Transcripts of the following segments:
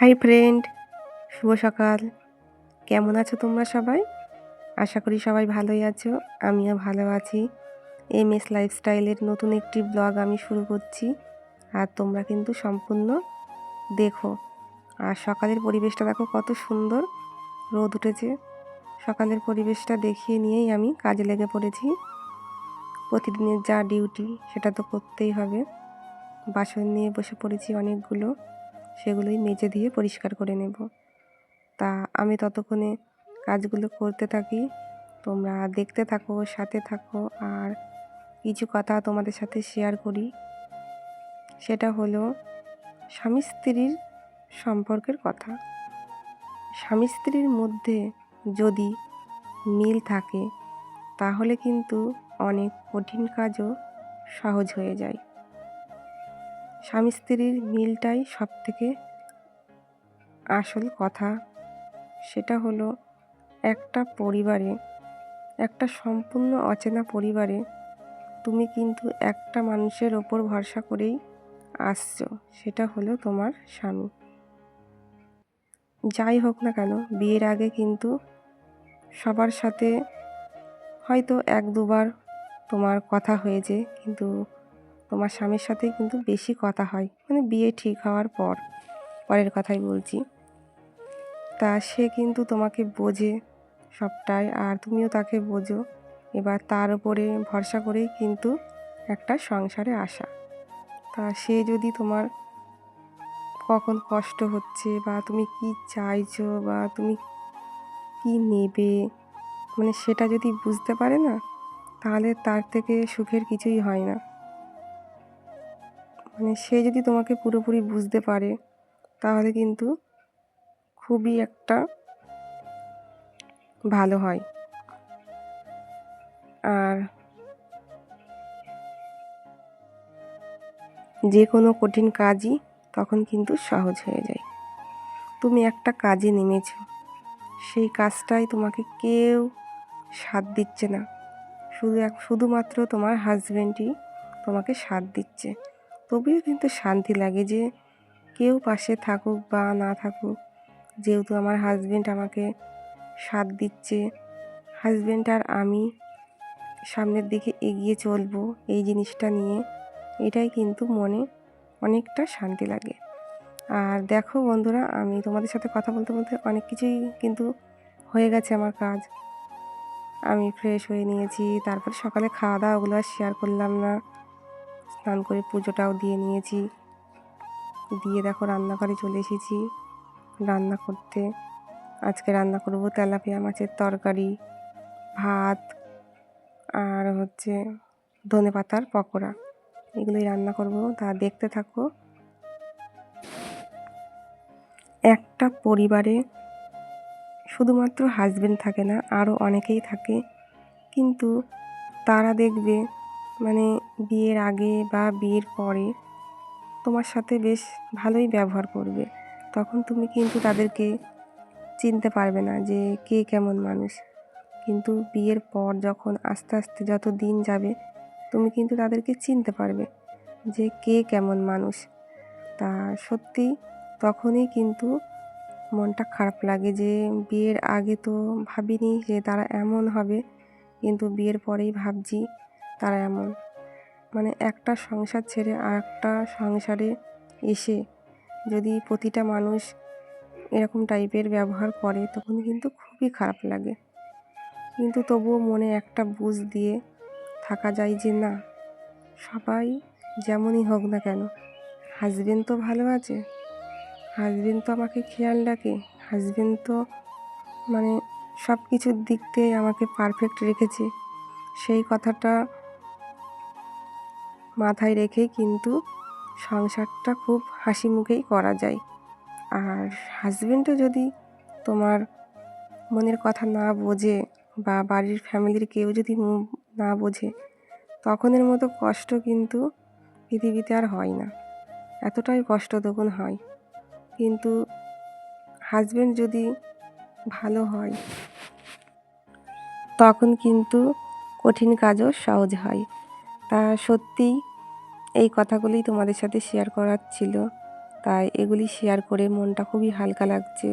Hi friend শুভ সকাল। কেমন আছো তোমরা সবাই? আশা করি সবাই ভালোই আছো, আমিও ভালো আছি। এম এস লাইফস্টাইলের নতুন একটি ব্লগ আমি শুরু করছি। আর তোমরা কিন্তু সম্পূর্ণ দেখো। আর সকালের পরিবেশটা দেখো কত সুন্দর, রোদ উঠেছে। সকালের পরিবেশটা দেখিয়ে নিয়েই আমি কাজে লেগে পড়েছি। প্রতিদিনের যা ডিউটি সেটা তো করতেই হবে। বাসন নিয়ে বসে পড়েছি অনেকগুলো। সেগুলোই মেজে দিয়ে পরিষ্কার করে নেব। তা আমি ততক্ষণে কাজগুলো করতে থাকি। তোমরা দেখতে থাকো, সাথে থাকো, আর কিছু কথা তোমাদের সাথে শেয়ার করি। সেটা হলো, স্বামী স্ত্রীর সম্পর্কের কথা। স্বামী স্ত্রীর মধ্যে যদি মিল থাকে, তাহলে কিন্তু অনেক কঠিন কাজও সহজ হয়ে যায়। স্বামী স্ত্রীর মিলটাই সব থেকে আসল কথা। সেটা হলো, একটা পরিবারে, একটা সম্পূর্ণ অচেনা পরিবারে তুমি কিন্তু একটা মানুষের ওপর ভরসা করেই আসছো, সেটা হলো তোমার স্বামী। যাই হোক না কেন, বিয়ের আগে কিন্তু সবার সাথে হয়তো এক দুবার তোমার কথা হয়েছে, কিন্তু তোমার স্বামীর সাথেই কিন্তু বেশি কথা হয়। মানে বিয়ে ঠিক হওয়ার পর, পরের কথাই বলছি। তা সে কিন্তু তোমাকে বোঝে সবটাই, আর তুমিও তাকে বোঝো। এবার তার উপরে ভরসা করেই কিন্তু একটা সংসারে আসা। তা সে যদি তোমার কখন কষ্ট হচ্ছে বা তুমি কি চাইছো বা তুমি কি নেবে মানে সেটা যদি বুঝতে পারে না, তাহলে তার থেকে সুখের কিছুই হয় না। মানে সে যদি তোমাকে পুরোপুরি বুঝতে পারে, তাহলে কিন্তু খুবই একটা ভালো হয়। আর যে কোনো কঠিন কাজই তখন কিন্তু সহজ হয়ে যায়। তুমি একটা কাজে নেমেছ, সেই কাজটাই তোমাকে কেউ সাথ দিচ্ছে না। শুধু এক, শুধুমাত্র তোমার হাজব্যান্ডই তোমাকে সাথ দিচ্ছে। তবুও কিন্তু শান্তি লাগে যে কেউ পাশে থাকুক বা না থাকুক। যেহেতু আমার হাজব্যান্ড আমাকে সাথ দিচ্ছে হাজব্যান্ড আর আমি সামনের দিকে এগিয়ে চলবো এই জিনিসটা নিয়ে, এটাই কিন্তু মনে অনেকটা শান্তি লাগে। আর দেখো বন্ধুরা, আমি তোমাদের সাথে কথা বলতে বলতে অনেক কিছুই কিন্তু হয়ে গেছে আমার কাজ। আমি ফ্রেশ হয়ে নিয়েছি, তারপর সকালে খাওয়া দাওয়া ওগুলো আর শেয়ার করলাম না। স্নান করে পুজোটাও দিয়ে নিয়েছি। দিয়ে দেখো রান্নাঘরে চলে এসেছি। রান্না করতে। আজকে রান্না করব তেলাপিয়া মাছের তরকারি, ভাত আর হচ্ছে ধনে পাতার পকোড়া। এগুলোই রান্না করব। তা দেখতে থাকো। একটা পরিবারে শুধুমাত্র হাজবেন্ড থাকে না আরও অনেকেই থাকে। কিন্তু তারা দেখবে মানে বিয়ের আগে বা বিয়ের পরে তোমার সাথে বেশ ভালোই ব্যবহার করবে। তখন তুমি কিন্তু তাদেরকে চিনতে পারবে না যে কে কেমন মানুষ। কিন্তু বিয়ের পর যখন আস্তে আস্তে যত দিন যাবে, তুমি কিন্তু তাদেরকে চিনতে পারবে যে কে কেমন মানুষ। তা সত্যি তখনই কিন্তু মনটা খারাপ লাগে যে বিয়ের আগে তো ভাবিনি যে তারা এমন হবে, কিন্তু বিয়ের পরেই ভাবছি তারা এমন। মানে একটা সংসার ছেড়ে আর একটা সংসারে এসে যদি প্রতিটা মানুষ এরকম টাইপের ব্যবহার করে, তখন কিন্তু খুবই খারাপ লাগে। কিন্তু তবুও মনে একটা বুঝ দিয়ে থাকা যায় যে, না, সবাই যেমনই হোক না কেন হাজবেন্ড তো ভালো আছে হাজবেন্ড তো আমাকে খেয়াল রাখে হাজবেন্ড তো মানে সব কিছুর দিক দিয়ে আমাকে পারফেক্ট রেখেছে। সেই কথাটা মাথায় রেখেই কিন্তু সংসারটা খুব হাসি মুখেই করা যায়। আর হাজব্যান্ডও যদি তোমার মনের কথা না বোঝে বা বাড়ির ফ্যামিলির কেউ যদি না বোঝে, তখনের মতো কষ্ট কিন্তু পৃথিবীতে আর হয় না। এতটাই কষ্ট তখন হয়। কিন্তু হাজব্যান্ড যদি ভালো হয়, তখন কিন্তু কঠিন কাজও সহজ হয়। তা সত্যিই এই কথাগুলোই তোমাদের সাথে শেয়ার করার ছিল। তাই এগুলি শেয়ার করে মনটা খুবই হালকা লাগছে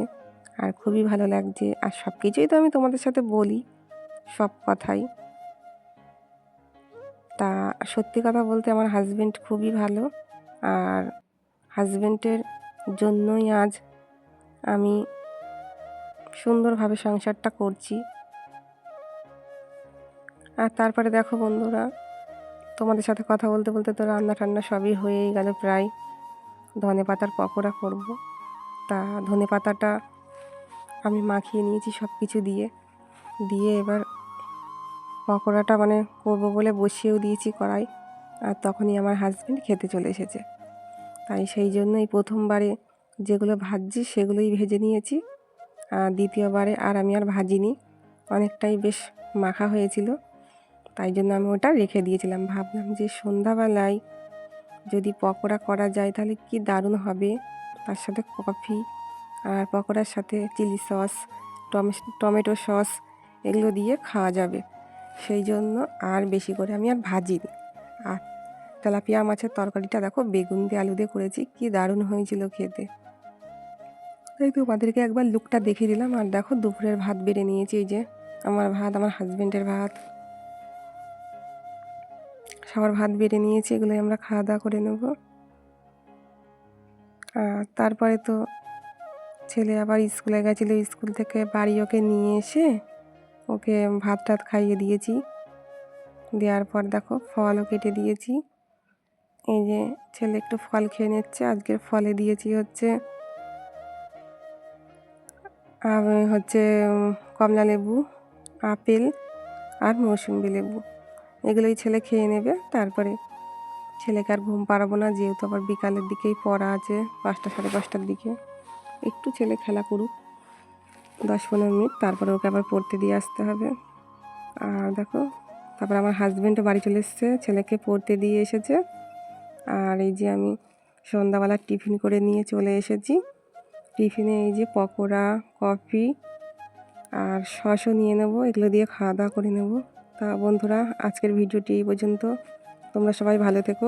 আর খুবই ভালো লাগছে। আর সব কিছুই তো আমি তোমাদের সাথে বলি, সব কথাই। তা সত্যি কথা বলতে আমার হাজব্যান্ড খুবই ভালো আর হাজব্যান্ডের জন্যই আজ আমি সুন্দরভাবে সংসারটা করছি। আর তারপরে দেখো বন্ধুরা তোমাদের সাথে কথা বলতে বলতে তো রান্না টান্না সবই হয়েই গেল প্রায়। ধনে পাতার পকোড়া করব। তা ধনে পাতাটা আমি মাখিয়ে নিয়েছি সব কিছু দিয়ে। দিয়ে এবার পকোড়াটা মানে করব বলে বসিয়েও দিয়েছি কড়াই। আর তখনই আমার হাজব্যান্ড খেতে চলে এসেছে। তাই সেই জন্যই প্রথমবারে যেগুলো ভাজছি সেগুলোই ভেজে নিয়েছি। আর দ্বিতীয়বারে আর আমি আর ভাজিনি। অনেকটাই বেশ মাখা হয়েছিল। তাই জন্য আমি ওটা রেখে দিয়েছিলাম। ভাবলাম যে সন্ধ্যাবেলায় যদি পকোড়া করা যায় তাহলে কি দারুণ হবে? তার সাথে কফি আর পকোড়ার সাথে চিলি সস টমেটো সস এগুলো দিয়ে খাওয়া যাবে। সেই জন্য আর বেশি করে আমি আর ভাজিনি। আর তেলাপিয়া মাছের তরকারিটা দেখো, বেগুন দিয়ে আলু দিয়ে করেছি, কি দারুণ হয়েছিল খেতে। তাই তোমাদেরকে একবার লুকটা দেখিয়ে দিলাম। আর দেখো দুপুরের ভাত বেড়ে নিয়েছি, এই যে আমার ভাত, আমার হাজব্যান্ডের ভাত। সবার ভাত বেড়ে নিয়েছি, এগুলোই আমরা খাওয়া দাওয়া করে নেব। আর তারপরে তো ছেলে আবার স্কুলে গেছিল, স্কুল থেকে বাড়ি ওকে নিয়ে এসে ওকে ভাত টাত খাইয়ে দিয়েছি। দেওয়ার পর দেখো ফলও কেটে দিয়েছি। এই যে ছেলে একটু ফল খেয়ে নিচ্ছে, আজকের ফলে দিয়েছি হচ্ছে হচ্ছে কমলা লেবু, আপেল আর মৌসুম্বি লেবু। এগুলোই ছেলে খেয়ে নেবে। তারপরে ছেলেকে আর ঘুম পাড়াবো না, যেহেতু আবার বিকালের দিকেই পড়া আছে, পাঁচটা, সাড়ে পাঁচটার দিকে। একটু ছেলে খেলা করুক, দশ পনেরো মিনিট, তারপরে ওকে আবার পড়তে দিয়ে আসতে হবে। আর দেখো, তারপর আমার হাজব্যান্ডও বাড়ি চলে এসছে, ছেলেকে পড়তে দিয়ে এসেছে। আর এই যে আমি সন্ধ্যাবেলা টিফিন করে নিয়ে চলে এসেছি। টিফিনে এই যে পকোড়া, কফি আর সসও নিয়ে নেব, এগুলো দিয়ে খাওয়া দাওয়া করে নেব। তা বন্ধুরা আজকের ভিডিওটি এই পর্যন্ত। তোমরা সবাই ভালো থেকো।